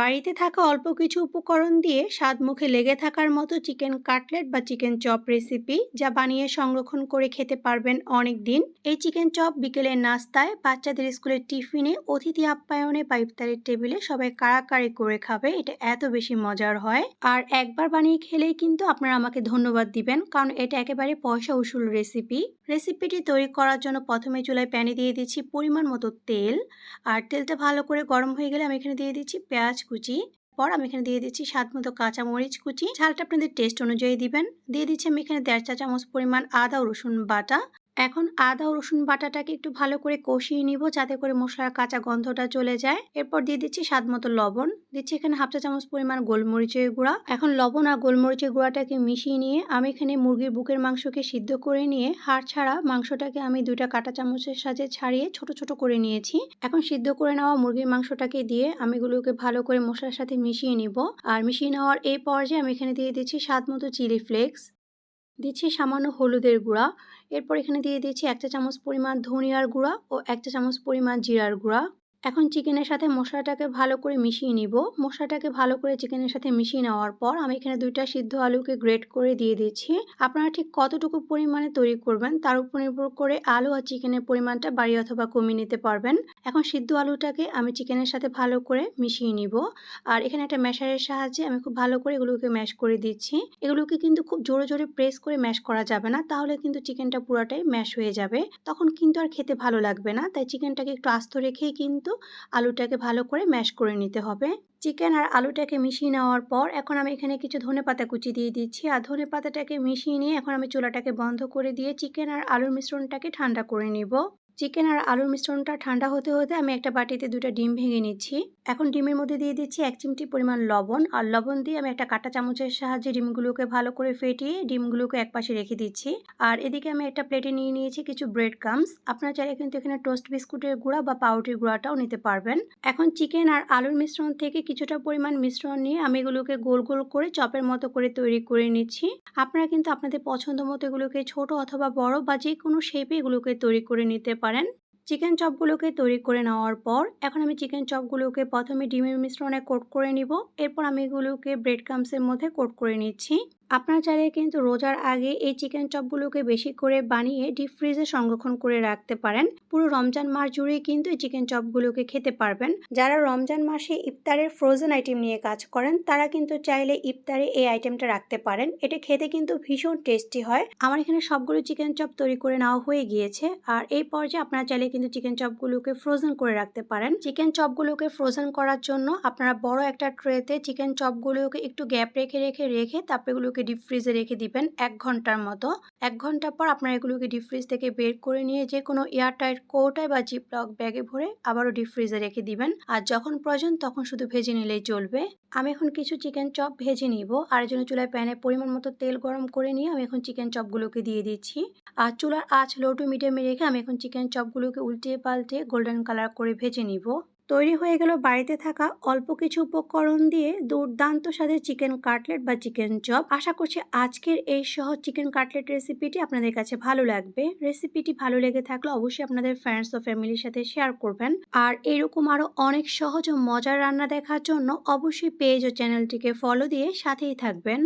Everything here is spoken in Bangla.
বাড়িতে থাকা অল্প কিছু উপকরণ দিয়ে স্বাদ মুখে লেগে থাকার মতো চিকেন কাটলেট বা চিকেন চপ রেসিপি যা বানিয়ে সংরক্ষণ করে খেতে পারবেন অনেক দিন এই চিকেন চপ বিকেলের নাস্তায়, বাচ্চাদের স্কুলের টিফিনে, অতিথি আপ্যায়নে বা ইফতারের টেবিলে সবাই কাড়াকাড়ি করে খাবে, এটা এত বেশি মজার হয়। আর একবার বানিয়ে খেলেই কিন্তু আপনারা আমাকে ধন্যবাদ দিবেন, কারণ এটা একেবারে পয়সা উসুল রেসিপি। রেসিপিটি তৈরি করার জন্য প্রথমে চুলায় প্যানে দিয়ে দিচ্ছি পরিমাণ মতো তেল, আর তেলটা ভালো করে গরম হয়ে গেলে আমি এখানে দিয়ে দিচ্ছি পেঁয়াজ কুচি। পর আমি এখানে দিয়ে দিচ্ছি স্বাদ মতো কাঁচামরিচ কুচি। ঝালটা আপনাদের টেস্ট অনুযায়ী দিবেন। দিয়ে দিচ্ছি আমি এখানে দেড় চা চামচ পরিমাণ আদা রসুন বাটা। এখন আদা, রসুন বাটাটাকে একটু ভালো করে কষিয়ে নিব যাতে করে মশলার কাঁচা গন্ধটা চলে যায়। এরপর দিয়ে দিচ্ছি স্বাদ মতো লবণ। দিচ্ছি এখানে হাফ চা চামচ পরিমাণ গোলমরিচের গুঁড়া। এখন লবণ আর গোলমরিচের গুঁড়াটাকে মিশিয়ে নিয়ে আমি এখানে মুরগির বুকের মাংসকে সিদ্ধ করে নিয়ে হাড় ছাড়া মাংসটাকে আমি দুইটা কাঁটা চামচের সাথে ছাড়িয়ে ছোট ছোট করে নিয়েছি। এখন সিদ্ধ করে নেওয়া মুরগির মাংসটাকে দিয়ে আমি এগুলোকে ভালো করে মশলার সাথে মিশিয়ে নিব। আর মিশিয়ে নেওয়ার এই পর্যায়ে আমি এখানে দিয়ে দিচ্ছি স্বাদ মতো চিলি ফ্লেক্স। দিচ্ছি সামান্য হলুদের গুঁড়া। এরপর এখানে দিয়ে দিচ্ছি একটা চামচ পরিমাণ ধনিয়ার গুঁড়া ও একটা চামচ পরিমাণ জিরার গুঁড়া। এখন চিকেনের সাথে মশলাটাকে ভালো করে মিশিয়ে নিব। মশলাটাকে ভালো করে চিকেনের সাথে মিশিয়ে নেওয়ার পর আমি এখানে দুইটা সিদ্ধ আলুকে গ্রেট করে দিয়ে দিচ্ছি। আপনারা ঠিক কতটুকু পরিমাণে তৈরি করবেন তার উপর নির্ভর করে আলু আর চিকেনের পরিমাণটা বাড়িয়ে অথবা কমিয়ে নিতে পারবেন। এখন সিদ্ধ আলুটাকে আমি চিকেনের সাথে ভালো করে মিশিয়ে নিব। আর এখানে একটা ম্যাশারের সাহায্যে আমি খুব ভালো করে এগুলোকে ম্যাশ করে দিচ্ছি। এগুলোকে কিন্তু খুব জোরে জোরে প্রেস করে ম্যাশ করা যাবে না, তাহলে কিন্তু চিকেনটা পুরাটাই ম্যাশ হয়ে যাবে। তখন কিন্তু আর খেতে ভালো লাগবে না, তাই চিকেনটাকে একটু আস্ত রেখেই কিন্তু আলুটাকে ভালো করে ম্যাশ করে নিতে হবে। চিকেন আর আলুটাকে মিশিয়ে নেওয়ার পর এখন আমি এখানে কিছু ধনে পাতা কুচি দিয়ে দিচ্ছি। আর ধনে পাতাটাকে মিশিয়ে নিয়ে এখন আমি চুলাটাকে বন্ধ করে দিয়ে চিকেন আর আলুর মিশ্রণটাকে ঠান্ডা করে নিব। চিকেন আর আলুর মিশ্রণটা ঠান্ডা হতে হতে আমি একটা বাটিতে দুটো ডিম ভেঙে নিচ্ছি। এখন ডিমের মধ্যে দিয়ে দিচ্ছি এক চিমটি পরিমাণ লবণ। আর লবণ দিয়ে আমি একটা কাটা চামচের সাহায্যে ডিমগুলোকে ভালো করে ফেটিয়ে ডিমগুলোকে একপাশে রেখে দিচ্ছি। আর এদিকে আমি একটা প্লেটে নিয়ে নিয়েছি কিছু ব্রেড কামস আপনারা চাইলে কিন্তু এখানে টোস্ট বিস্কুটের গুঁড়া বা পাউরুটির গুঁড়াটাও নিতে পারবেন। এখন চিকেন আর আলুর মিশ্রণ থেকে কিছুটা পরিমাণ মিশ্রণ নিয়ে আমি এগুলোকে গোল গোল করে চপের মতো করে তৈরি করে নিচ্ছি। আপনারা কিন্তু আপনাদের পছন্দ মতো এগুলোকে ছোট অথবা বড় বা যে কোনো শেপে এগুলোকে তৈরি করে নিতে পারেন। চিকেন চপগুলোকে তৈরি করে নেওয়ার পর এখন আমি চিকেন চপগুলোকে প্রথমে ডিমের মিশ্রণে কোট করে নিব। এরপর আমি এগুলোকে ব্রেড ক্রামসের মধ্যে কোট করে নিচ্ছি। আপনারা চাইলে কিন্তু রোজার আগে এই চিকেন চপগুলোকে বেশি করে বানিয়ে ডিপ ফ্রিজে সংরক্ষণ করে রাখতে পারেন। পুরো রমজান মাস জুড়েই কিন্তু এই চিকেন চপগুলোকে খেতে পারবেন। যারা রমজান মাসে ইফতারের ফ্রোজেন আইটেম নিয়ে কাজ করেন, তারা কিন্তু চাইলে ইফতারে এই আইটেমটা রাখতে পারেন। এটা খেতে কিন্তু ভীষণ টেস্টি হয়। আমার এখানে সবগুলো চিকেন চপ তৈরি করে নেওয়া হয়ে গিয়েছে। আর এই পর্যায়ে আপনারা চাইলে কিন্তু চিকেন চপগুলোকে ফ্রোজেন করে রাখতে পারেন। চিকেন চপগুলোকে ফ্রোজেন করার জন্য আপনারা বড় একটা ট্রেতে চিকেন চপগুলোকে একটু গ্যাপ রেখে রেখে রেখে, তারপরে ডিপ ফ্রিজে রেখে দিবেন এক ঘণ্টার মতো। এক ঘণ্টা পর আপনারা এগুলোকে ডিপ ফ্রিজ থেকে বের করে নিয়ে যে কোনো এয়ারটাইট কৌটায় বা জিপলক ব্যাগে ভরে আবারও ডিপ ফ্রিজে রেখে দিবেন। আর যখন প্রয়োজন তখন শুধু ভেজে নিলেই চলবে। আমি এখন কিছু চিকেন চপ ভেজে নিব। আর জন্য চুলায় প্যানে পরিমাণ মতো তেল গরম করে নিয়ে আমি এখন চিকেন চপগুলোকে দিয়ে দিচ্ছি। আর চুলার আঁচ লো টু মিডিয়ামে রেখে আমি এখন চিকেন চপগুলোকে উল্টিয়ে পাল্টে গোল্ডেন কালার করে ভেজে নিব। তৈরি হয়ে গেল বাড়িতে থাকা অল্প কিছু উপকরণ দিয়ে দুর্দান্ত স্বাদের চিকেন কাটলেট বা চিকেন চপ। আশা করছি আজকের এই সহজ চিকেন কাটলেট রেসিপিটি আপনাদের কাছে ভালো লাগবে। রেসিপিটি ভালো লেগে থাকলে অবশ্যই আপনাদের ফ্রেন্ডস ও ফ্যামিলির সাথে শেয়ার করবেন। আর এরকম আরও অনেক সহজ ও মজার রান্না দেখার জন্য অবশ্যই পেজ ও চ্যানেলটিকে ফলো দিয়ে সাথেই থাকবেন।